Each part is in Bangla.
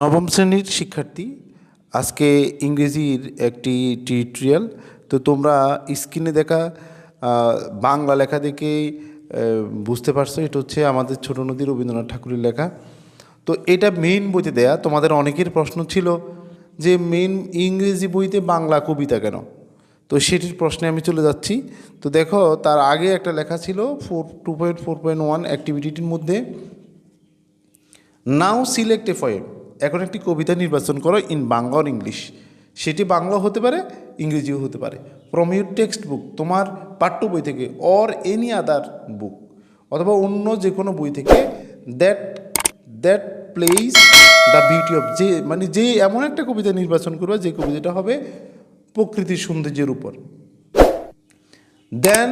নবম শ্রেণির শিক্ষার্থী, আজকে ইংরেজির একটি টিউটোরিয়াল তো তোমরা স্ক্রিনে দেখা বাংলা লেখা দেখে বুঝতে পারছ, এটা হচ্ছে আমাদের ছোট নদী রবীন্দ্রনাথ ঠাকুরের লেখা। তো এটা মেইন বইতে দেয়া, তোমাদের অনেকের প্রশ্ন ছিল যে মেইন ইংরেজি বইতে বাংলা কবিতা কেন? তো সেটির প্রশ্নে আমি চলে যাচ্ছি। তো দেখো, তার আগে একটা লেখা ছিল four two point four point one অ্যাক্টিভিটির মধ্যে নাও সিলেক্ট এ ফয়েম এখন একটি কবিতা নির্বাচন করো ইন বাংলা ইংলিশ। সেটি বাংলা হতে পারে, ইংরেজিও হতে পারে। ফ্রম ইউর টেক্সট বুক তোমার পাঠ্য বই থেকে অর এনি আদার বুক অথবা অন্য যে কোনো বই থেকে that that place the beauty of যে মানে যে এমন একটা কবিতা নির্বাচন করবে, যে কবিতাটা হবে প্রকৃতির সৌন্দর্যের উপর। দেন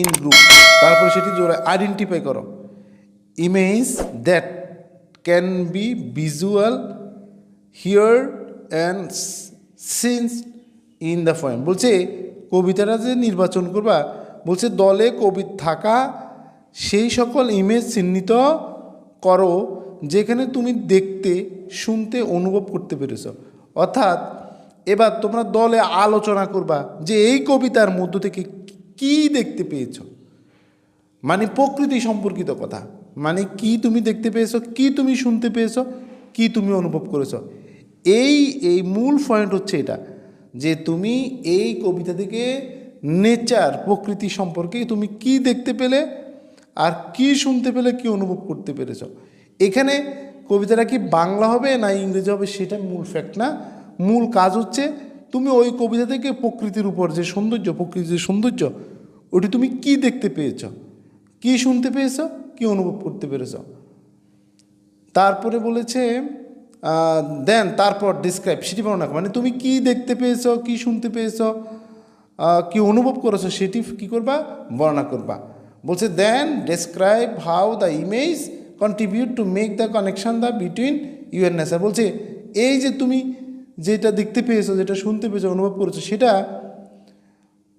ইন গ্রুপ তারপরে সেটি জোরে আইডেন্টিফাই করো। Image that can be visual here and since in the poem বলছে, কবিতাটা যে নির্বাচন করবা, বলছে, দলে কবি থাকা সেই সকল ইমেজ চিহ্নিত করো, যেখানে তুমি দেখতে, শুনতে, অনুভব করতে পেরেছ। অর্থাৎ, এবার তোমরা দলে আলোচনা করবা যে এই কবিতার মধ্য থেকে কি দেখতে পেয়েছ। মানে প্রকৃতি সম্পর্কিত কথা। মানে কি তুমি দেখতে পেয়েছ, কি তুমি শুনতে পেয়েছ, কি তুমি অনুভব করেছ? এই এই মূল পয়েন্ট হচ্ছে এটা, যে তুমি এই কবিতা থেকে নেচার, প্রকৃতি সম্পর্কে তুমি কি দেখতে পেলে আর কি শুনতে পেলে, কি অনুভব করতে পেরেছ? এখানে কবিতাটা কি বাংলা হবে না ইংরেজি হবে সেটা মূল ফ্যাক্ট না। মূল কাজ হচ্ছে তুমি ওই কবিতা থেকে প্রকৃতির উপর যে সৌন্দর্য, প্রকৃতির যে সৌন্দর্য, ওটি তুমি কি দেখতে পেয়েছ? কি শুনতে পেয়েছ? কি অনুভব করতে পেরেছ? তারপরে বলেছে দেন তারপর ডিসক্রাইব সেটি বর্ণনা। মানে তুমি কি দেখতে পেয়েছ, কি শুনতে পেয়েছ কি অনুভব করেছ, সেটি কি করবা? বর্ণনা করবা। বলছে then describe how the image contribute to make the connection the between you nature বলছে, এই যে তুমি যেটা দেখতে পেয়েছ, যেটা শুনতে পেয়েছ, অনুভব করেছ, সেটা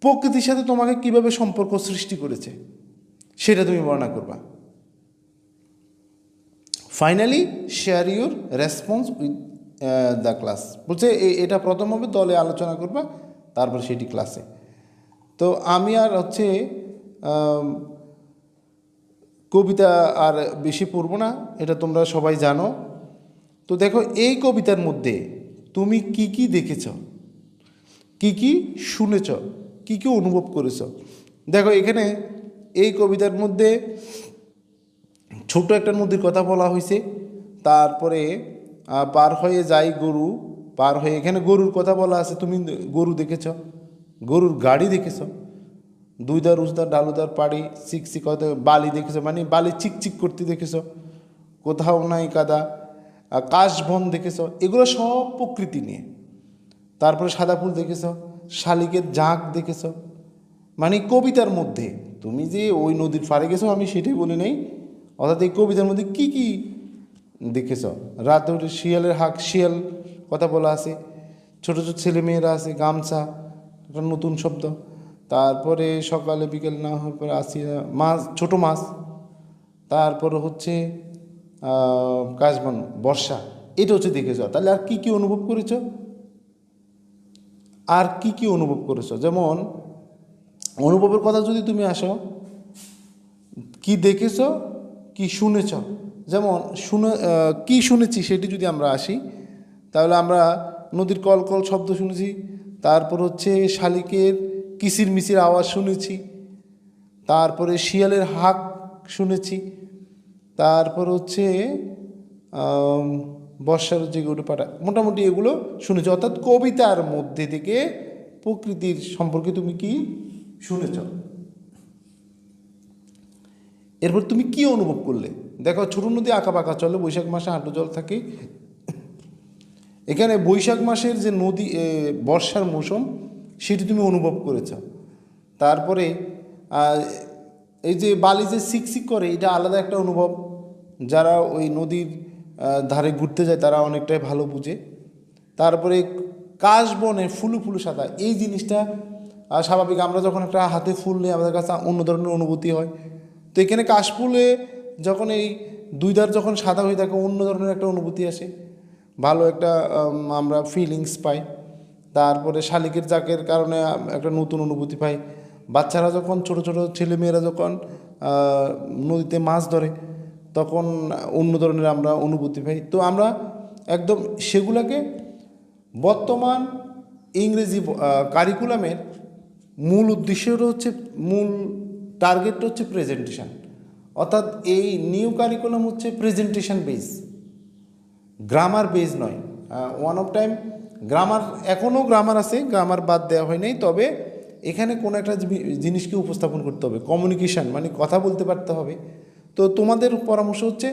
প্রকৃতির সাথে তোমাকে কীভাবে সম্পর্ক সৃষ্টি করেছে, সেটা তুমি বর্ণনা করবা। Finally share your response with the class বলছে এটা প্রথম হবে, দলে আলোচনা করবা, তারপর সেটি ক্লাসে তো আমি আর হচ্ছে কবিতা আর বেশি পড়ব না, এটা তোমরা সবাই জানো। তো দেখো, এই কবিতার মধ্যে তুমি কি কি দেখেছ? কি কি শুনেছ? কি কি অনুভব করেছ? দেখো, এখানে এই কবিতার মধ্যে ছোট একটা নদীর কথা বলা হয়েছে তারপরে পার হয়ে যায় গরু, পার হয়ে এখানে গরুর কথা বলা আছে, তুমি গরু দেখেছ? গরুর গাড়ি দেখেছ? দুইদার, উজদার, ডালুদার পাড়ি চিকচিক হয়তো বালি দেখেছ? মানে বালি চিকচিক করতে দেখেছ? কোথাও নাই কাদা কাশবন দেখেছ? এগুলো সব প্রকৃতি নিয়ে। তারপরে সাদা ফুল দেখেছ? শালিকের জাঁক দেখেছ? মানে কবিতার মধ্যে। তুমি যে ওই নদীর পাড়ে গেছো, আমি সেটাই বলি নাই। অর্থাৎ এই কবিতার মধ্যে কি কি দেখেছ? রাতে উঠে শিয়ালের হাক, শিয়াল, কথা বলা আছে। ছোট ছোট ছেলে মেয়েরা আছে, গামছা, একটা নতুন শব্দ। তারপরে সকালে বিকেল না হওয়ার পরে আসি মাছ, ছোট মাছ। তারপরে হচ্ছে কাশবন, বর্ষা। এটা হচ্ছে দেখেছ। তাহলে আর কি কি অনুভব করেছ? আর কি কি অনুভব করেছ? যেমন, অনুভবের কথা যদি তুমি আসো, কি দেখেছ? কি শুনেছ? যেমন শুনে কি শুনেছি সেটি যদি আমরা আসি, তাহলে আমরা নদীর কল কল শব্দ শুনেছি, তারপর হচ্ছে শালিকের কিসির মিচির আওয়াজ শুনেছি, তারপরে শিয়ালের হাক শুনেছি, তারপর হচ্ছে বর্ষার যে গরু পাটা, মোটামুটি এগুলো শুনেছ। অর্থাৎ কবিতার মধ্যে থেকে প্রকৃতির সম্পর্কে তুমি কি শুনেছ? এরপর তুমি কি অনুভব করলে? দেখো, ছোট নদী আঁকা পাকা চলে বৈশাখ মাসে হাঁটু জল থাকে। এখানে বৈশাখ মাসের যে নদী বর্ষার মৌসুম, সেটি তুমি অনুভব করেছ। তারপরে এই যে বালি যে সিকসিক করে, এটা আলাদা একটা অনুভব। যারা ওই নদীর ধারে ঘুরতে যায়, তারা অনেকটাই ভালো বুঝে। তারপরে কাশবনে ফুলু ফুলু সাদা, এই জিনিসটা স্বাভাবিক। আমরা যখন একটা হাতে ফুল নিই, আমাদের কাছে অন্য ধরনের অনুভূতি হয়। এখানে কাশফুলে যখন এই দুই ধার যখন সাদা হয়ে থাকে, অন্য ধরনের একটা অনুভূতি আসে। ভালো একটা আমরা ফিলিংস পাই। তারপরে শালিকের জাকের কারণে একটা নতুন অনুভূতি পাই। বাচ্চারা যখন, ছোট ছোট ছেলেমেয়েরা যখন নদীতে মাছ ধরে, তখন অন্য ধরনের আমরা অনুভূতি পাই। তো আমরা একদম সেগুলোকে বর্তমান ইংরেজি কারিকুলামের মূল উদ্দেশ্যটা হচ্ছে, মূল টার্গেটটা হচ্ছে প্রেজেন্টেশন অর্থাৎ এই নিউ কারিকুলাম হচ্ছে প্রেজেন্টেশন বেস গ্রামার বেজ নয়। ওয়ান অফ টাইম গ্রামার এখনও গ্রামার আছে গ্রামার বাদ দেওয়া হয় নাই, তবে এখানে কোনো একটা জিনিসকে উপস্থাপন করতে হবে। কমিউনিকেশন মানে কথা বলতে পারতে হবে। তো তোমাদের পরামর্শ হচ্ছে,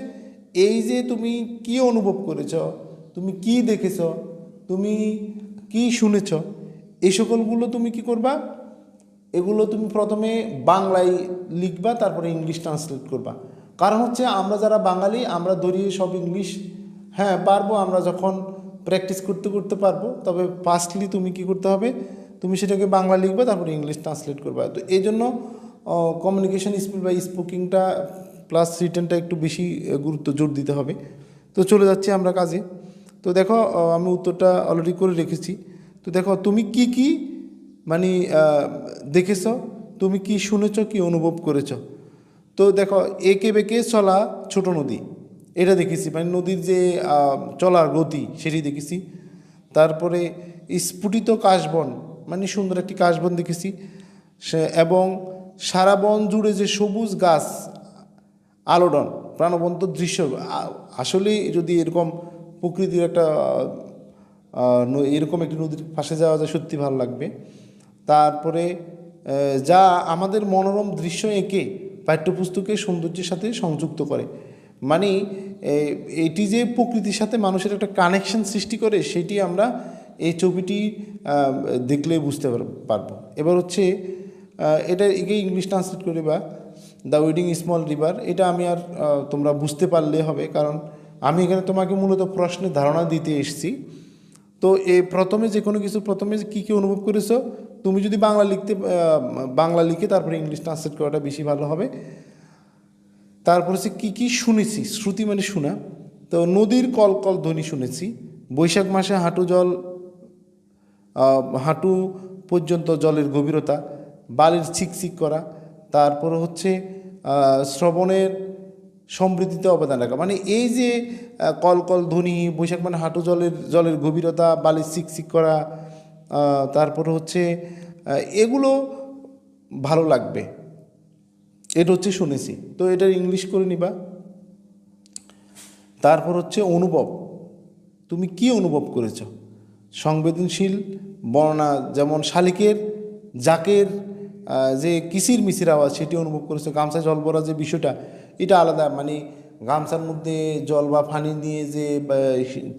এই যে তুমি কি অনুভব করেছ, তুমি কি দেখেছ, তুমি কি শুনেছ এই সকলগুলো তুমি কি করবা? এগুলো তুমি প্রথমে বাংলায় লিখবা, তারপরে ইংলিশ ট্রান্সলেট করবা। কারণ হচ্ছে আমরা যারা বাঙালি, আমরা ধরিয়ে সব ইংলিশ হ্যাঁ পারব, আমরা যখন প্র্যাকটিস করতে করতে পারব, তবে ফার্স্টলি তুমি কি করতে হবে, তুমি সেটাকে বাংলা লিখবে, তারপরে ইংলিশ ট্রান্সলেট করবা। তো এই জন্য কমিউনিকেশন স্কিল বা স্পোকিংটা প্লাস রিটার্নটা একটু বেশি গুরুত্ব, জোর দিতে হবে। তো চলে যাচ্ছি আমরা কাজে। তো দেখো আমি উত্তরটা অলরেডি করে রেখেছি। তো দেখো, তুমি কি কি মানে দেখেছ? তুমি কি শুনেছ, কি অনুভব করেছ? তো দেখো, একে বেঁকে চলা ছোট নদী। এটা দেখেছি মানে নদীর যে চলার গতি, সেটি দেখেছি। তারপরে স্ফুটিত কাশবন মানে সুন্দর একটি কাশবন দেখেছি। সে, এবং সারা বন জুড়ে যে সবুজ গাছ, আলোড়ন, প্রাণবন্ত দৃশ্য, আ- আসলেই যদি এরকম প্রকৃতির একটা এরকম একটি নদীর পাশে যাওয়া যায়, সত্যি ভালো লাগবে। তারপরে যা আমাদের মনোরম দৃশ্য এঁকে পাঠ্যপুস্তকের সৌন্দর্যের সাথে সংযুক্ত করে। মানে এটি যে প্রকৃতির সাথে মানুষের একটা কানেকশন সৃষ্টি করে, সেটি আমরা এই ছবিটি দেখলে বুঝতে পার- পারব। এবার হচ্ছে এটা একে ইংলিশ ট্রান্সলেট করে বা দ্য উইডিং স্মল রিভার এটা আমি আর তোমরা বুঝতে পারলে হবে, কারণ আমি এখানে তোমাকে মূলত প্রশ্নের ধারণা দিতে এসেছি। তো এ প্রথমে যে কোনো কিছু, প্রথমে কী কী অনুভব করেছ? তুমি যদি বাংলা লিখতে বাংলা লিখে তারপরে ইংলিশ ট্রান্সলেট করাটা বেশি ভালো হবে। তারপর হচ্ছে কী কী শুনেছি? শ্রুতি মানে শোনা। তো নদীর কল কল ধ্বনি শুনেছি। বৈশাখ মাসে হাঁটু জল হাঁটু পর্যন্ত জলের গভীরতা বালির ছিকছিক করা তারপর হচ্ছে শ্রবণের সমৃদ্ধিতে অবদান রাখা। মানে এই যে আহ, কল কল ধ্বনি বৈশাখ মানে হাঁটু জলের জলের গভীরতা বালির ছিকছিক করা তারপর হচ্ছে এগুলো ভালো লাগবে। এটা হচ্ছে শুনেছি। তো এটার ইংলিশ করে নিবা। তারপর হচ্ছে অনুভব। তুমি কি অনুভব করেছ? সংবেদনশীল বর্ণনা যেমন শালিকের, জাকের যে কিসির মিসির আওয়াজ, সেটি অনুভব করেছ? গামছা জল ভরা যে বিষয়টা, এটা আলাদা। মানে গামছার মধ্যে জল বা পানি নিয়ে যে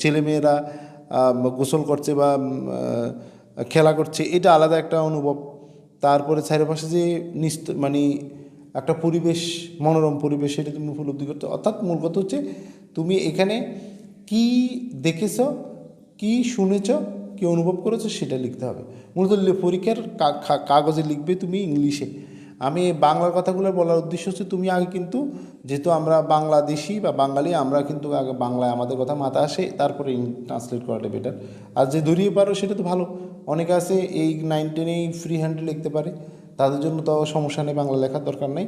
ছেলেমেয়েরা গোসল করছে বা খেলা করছে, এটা আলাদা একটা অনুভব। তারপরে চারিপাশে যে নিস্ত মানে একটা পরিবেশ, মনোরম পরিবেশ, সেটা তুমি উপলব্ধি করতে, অর্থাৎ মূল কথা হচ্ছে তুমি এখানে কি দেখেছ, কি শুনেছ, কি অনুভব করেছ, সেটা লিখতে হবে। মূলত পরীক্ষার কাগজে লিখবে তুমি ইংলিশে। আমি বাংলার কথাগুলো বলার উদ্দেশ্য হচ্ছে তুমি আগে কিন্তু যেহেতু আমরা বাংলাদেশি বা বাঙালি, আমরা কিন্তু আগে বাংলায় আমাদের কথা মাথা আসে, তারপরে ট্রান্সলেট করাটা বেটার আর যে ধরিয়ে পারো সেটা তো ভালো। অনেকে আছে এই নাইন টেনেই ফ্রি হ্যান্ডে লিখতে পারে। তাদের জন্য তো সমস্যা নেই, বাংলা লেখার দরকার নেই।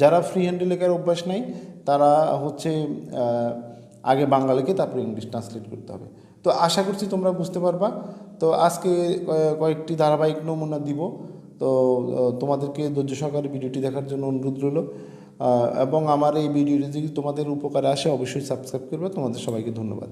যারা ফ্রি হ্যান্ডে লেখার অভ্যাস নেই, তারা হচ্ছে আগে বাংলা লিখে তারপরে ইংলিশ ট্রান্সলেট করতে হবে। তো আশা করছি তোমরা বুঝতে পারবা। তো আজকে কয়েকটি ধারাবাহিক নমুনা দিব। তো তোমাদেরকে ধৈর্য সহকারে ভিডিওটি দেখার জন্য অনুরোধ রইল। এবং আমার এই ভিডিওটি যদি তোমাদের উপকারে আসে, অবশ্যই সাবস্ক্রাইব করবে। তোমাদের সবাইকে ধন্যবাদ।